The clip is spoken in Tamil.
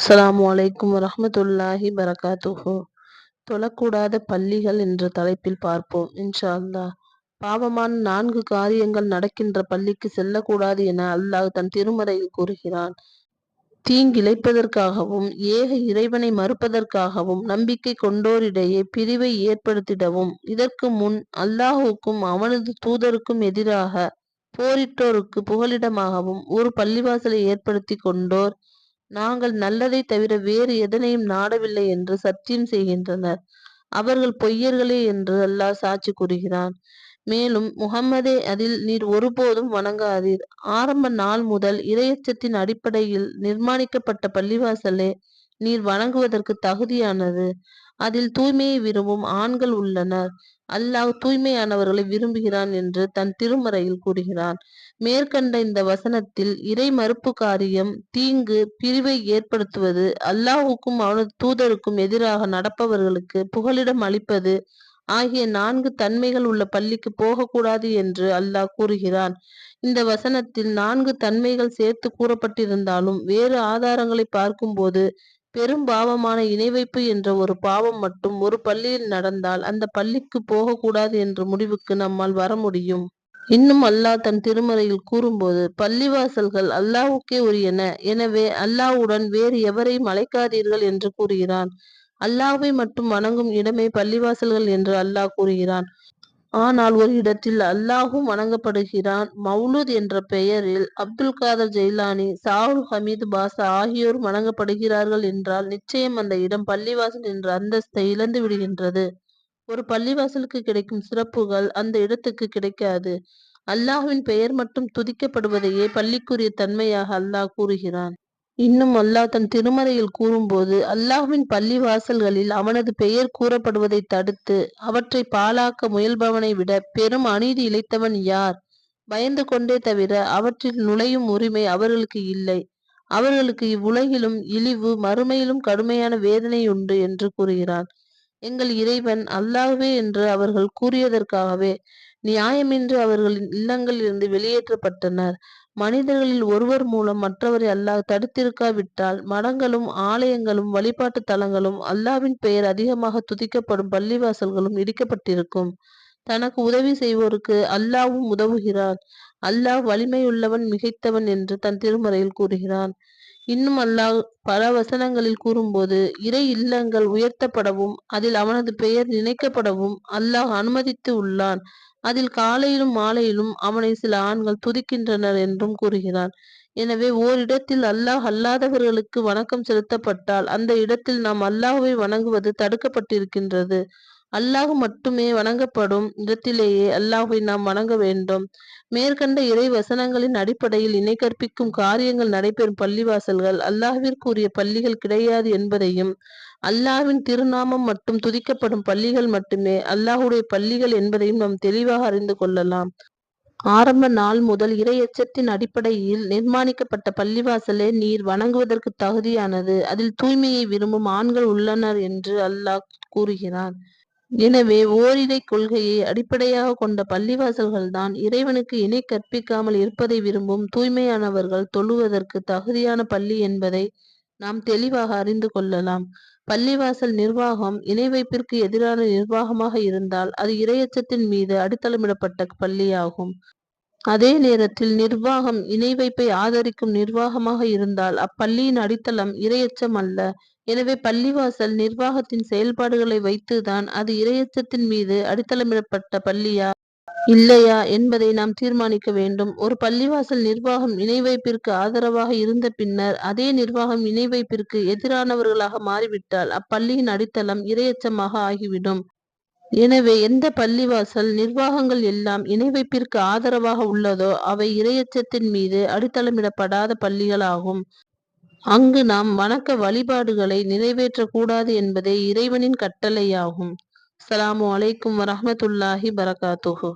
அஸ்லாம் அலைக்கும் வரமத்துல்லாஹி பரகாத்துஹு தொழக்கூடாத பள்ளிகள் என்ற தலைப்பில் பார்ப்போம். இன்ஷா அல்லாஹ் பாவமான நான்கு காரியங்கள் நடக்கின்ற பள்ளிக்கு செல்லக்கூடாது என அல்லாஹ் தன் திருமறையில் கூறுகிறான். தீங்கிழைப்பதற்காகவும் ஏக இறைவனை மறுப்பதற்காகவும் நம்பிக்கை கொண்டோரிடையே பிரிவை ஏற்படுத்திடவும் இதற்கு முன் அல்லாஹுக்கும் அவனது தூதருக்கும் எதிராக போரிட்டோருக்கு புகலிடமாகவும் ஒரு பள்ளிவாசலை ஏற்படுத்தி கொண்டோர் நாங்கள் நல்லதை தவிர வேறு எதனையும் நாடவில்லை என்று சத்தியம் செய்கின்றனர். அவர்கள் பொய்யர்களே என்று அல்லாஹ் சாட்சி கூறுகிறான். மேலும் முகம்மதே அதில் நீர் ஒருபோதும் வணங்காதீர். ஆரம்ப நாள் முதல் இரையச்சத்தின் அடிப்படையில் நிர்மாணிக்கப்பட்ட பள்ளிவாசலே நீர் வணங்குவதற்கு தகுதியானது. அதில் தூய்மையை விரும்பும் ஆண்கள் உள்ளனர். அல்லாஹ் தூய்மையானவர்களை விரும்புகிறான் என்று தன் திருமறையில் கூறுகிறான். மேற்கண்ட இந்த வசனத்தில் இறை மறுப்பு காரியம் தீங்கு பிரிவை ஏற்படுத்துவது அல்லாஹுக்கும் அவனது தூதருக்கும் எதிராக நடப்பவர்களுக்கு புகலிடம் அளிப்பது ஆகிய நான்கு தன்மைகள் உள்ள பள்ளிக்கு போகக்கூடாது என்று அல்லாஹ் கூறுகிறான். இந்த வசனத்தில் நான்கு தன்மைகள் சேர்த்து கூறப்பட்டிருந்தாலும் வேறு ஆதாரங்களை பார்க்கும்போது பெரும் பாவமான இணைவைப்பு என்ற ஒரு பாவம் மட்டும் ஒரு பள்ளியில் நடந்தால் அந்த பள்ளிக்கு போகக்கூடாது என்ற முடிவுக்கு நம்மால் வர முடியும். இன்னும் அல்லாஹ் தன் திருமறையில் கூறும்போது பள்ளிவாசல்கள் அல்லாஹுக்கே உரியன. எனவே அல்லாஹுடன் வேறு எவரையும் அழைக்காதீர்கள் என்று கூறுகிறான். அல்லாஹை மட்டும் வணங்கும் இடமே பள்ளிவாசல்கள் என்று அல்லாஹ் கூறுகிறான். ஆனால் ஒரு இடத்தில் அல்லாஹும் வணங்கப்படுகிறான். மௌலூத் என்ற பெயரில் அப்துல் காதர் ஜெயிலானி சாகுல் ஹமீது பாசா ஆகியோர் வணங்கப்படுகிறார்கள் என்றால் நிச்சயம் அந்த இடம் பள்ளிவாசல் என்ற அந்தஸ்தை இழந்து விடுகின்றது. ஒரு பள்ளிவாசலுக்கு கிடைக்கும் சிறப்புகள் அந்த இடத்துக்கு கிடைக்காது. அல்லாஹுவின் பெயர் மட்டும் துதிக்கப்படுவதையே பள்ளிக்குரிய தன்மையாக அல்லாஹ் கூறுகிறான். இன்னும் அல்லாஹ் தன் திருமறையில் கூறும்போது அல்லாஹ்வின் பள்ளி வாசல்களில் அவனது பெயர் கூறப்படுவதை தடுத்து அவற்றை பாழாக்க முயல்பவனை விட பெரும் அநீதி இழைத்தவன் யார்? பயந்து கொண்டே தவிர அவற்றில் நுழையும் உரிமை அவர்களுக்கு இல்லை. அவர்களுக்கு இவ்வுலகிலும் இழிவு மறுமையிலும் கடுமையான வேதனை உண்டு என்று கூறுகிறான். எங்கள் இறைவன் அல்லாஹ்வே என்று அவர்கள் கூறியதற்காகவே நியாயமின்றி அவர்களின் இல்லங்களில் இருந்து வெளியேற்றப்பட்டனர். மனிதர்களில் ஒருவர் மூலம் மற்றவரை அல்லாஹ் தடுத்திருக்காவிட்டால் மடங்களும் ஆலயங்களும் வழிபாட்டு தலங்களும் அல்லாவின் பெயர் அதிகமாக துதிக்கப்படும் பள்ளிவாசல்களும் இடிக்கப்பட்டிருக்கும். தனக்கு உதவி செய்வோருக்கு அல்லாவும் உதவுகிறான் அல்லாஹ் வலிமையுள்ளவன் மிகைத்தவன் என்று தன் திருமறையில் கூறுகிறான். இன்னும் அல்லாஹ் பல வசனங்களில் கூறும்போது இறை இல்லங்கள் உயர்த்தப்படவும் அதில் அவனது பெயர் நினைக்கப்படவும் அல்லாஹ் அனுமதித்து உள்ளான். அதில் காலையிலும் மாலையிலும் அவனை சில ஆண்கள் துதிக்கின்றனர் என்றும் கூறுகிறான். எனவே ஓரிடத்தில் அல்லாஹ் அல்லாதவர்களுக்கு வணக்கம் செலுத்தப்பட்டால் அந்த இடத்தில் நாம் அல்லாஹுவை வணங்குவது தடுக்கப்பட்டிருக்கின்றது. அல்லாஹ் மட்டுமே வணங்கப்படும் இடத்திலேயே அல்லாஹை நாம் வணங்க வேண்டும். மேற்கண்ட இறை வசனங்களின் அடிப்படையில் இணை கற்பிக்கும் காரியங்கள் நடைபெறும் பள்ளிவாசல்கள் அல்லாஹிற்குரிய பள்ளிகள் கிடையாது என்பதையும் அல்லாஹ்வின் திருநாமம் மட்டும் துதிக்கப்படும் பள்ளிகள் மட்டுமே அல்லாஹுடைய பள்ளிகள் என்பதையும் நாம் தெளிவாக அறிந்து கொள்ளலாம். ஆரம்ப நாள் முதல் இறை எச்சத்தின் அடிப்படையில் நிர்மாணிக்கப்பட்ட பள்ளிவாசலே நீர் வணங்குவதற்கு தகுதியானது. அதில் தூய்மையை விரும்பும் ஆண்கள் உள்ளனர் என்று அல்லாஹ் கூறுகிறான். எனவே ஓரிரை கொள்கையை அடிப்படையாக கொண்ட பள்ளிவாசல்கள்தான் இறைவனுக்கு இணை கற்பிக்காமல் இருப்பதை விரும்பும் தூய்மையானவர்கள் தொழுவதற்கு தகுதியான பள்ளி என்பதை நாம் தெளிவாக அறிந்து கொள்ளலாம். பள்ளிவாசல் நிர்வாகம் இணை வைப்பிற்கு எதிரான நிர்வாகமாக இருந்தால் அது இரையச்சத்தின் மீது அடித்தளமிடப்பட்ட பள்ளியாகும். அதே நேரத்தில் நிர்வாகம் இணை வைப்பை ஆதரிக்கும் நிர்வாகமாக இருந்தால் அப்பள்ளியின் அடித்தளம் இரையச்சம் அல்ல. எனவே பள்ளிவாசல் நிர்வாகத்தின் செயல்பாடுகளை வைத்துதான் அது இரையச்சத்தின் மீது அடித்தளமிடப்பட்ட பள்ளியா? இல்லையா என்பதை நாம் தீர்மானிக்க வேண்டும். ஒரு பள்ளிவாசல் நிர்வாகம் இணை வைப்பிற்கு ஆதரவாக இருந்த பின்னர் அதே நிர்வாகம் இணை வைப்பிற்கு எதிரானவர்களாக மாறிவிட்டால் அப்பள்ளியின் அடித்தளம் இரையச்சமாக ஆகிவிடும். எனவே எந்த பள்ளிவாசல் நிர்வாகங்கள் எல்லாம் இணை வைப்பிற்கு ஆதரவாக உள்ளதோ அவை இரையச்சத்தின் மீது அடித்தளமிடப்படாத பள்ளிகளாகும். அங்கு நாம் வணக்க வழிபாடுகளை நிறைவேற்றக்கூடாது என்பதே இறைவனின் கட்டளையாகும். அஸ்ஸலாமு அலைக்கும் வரமத்துல்லாஹி பரகாத்துஹு.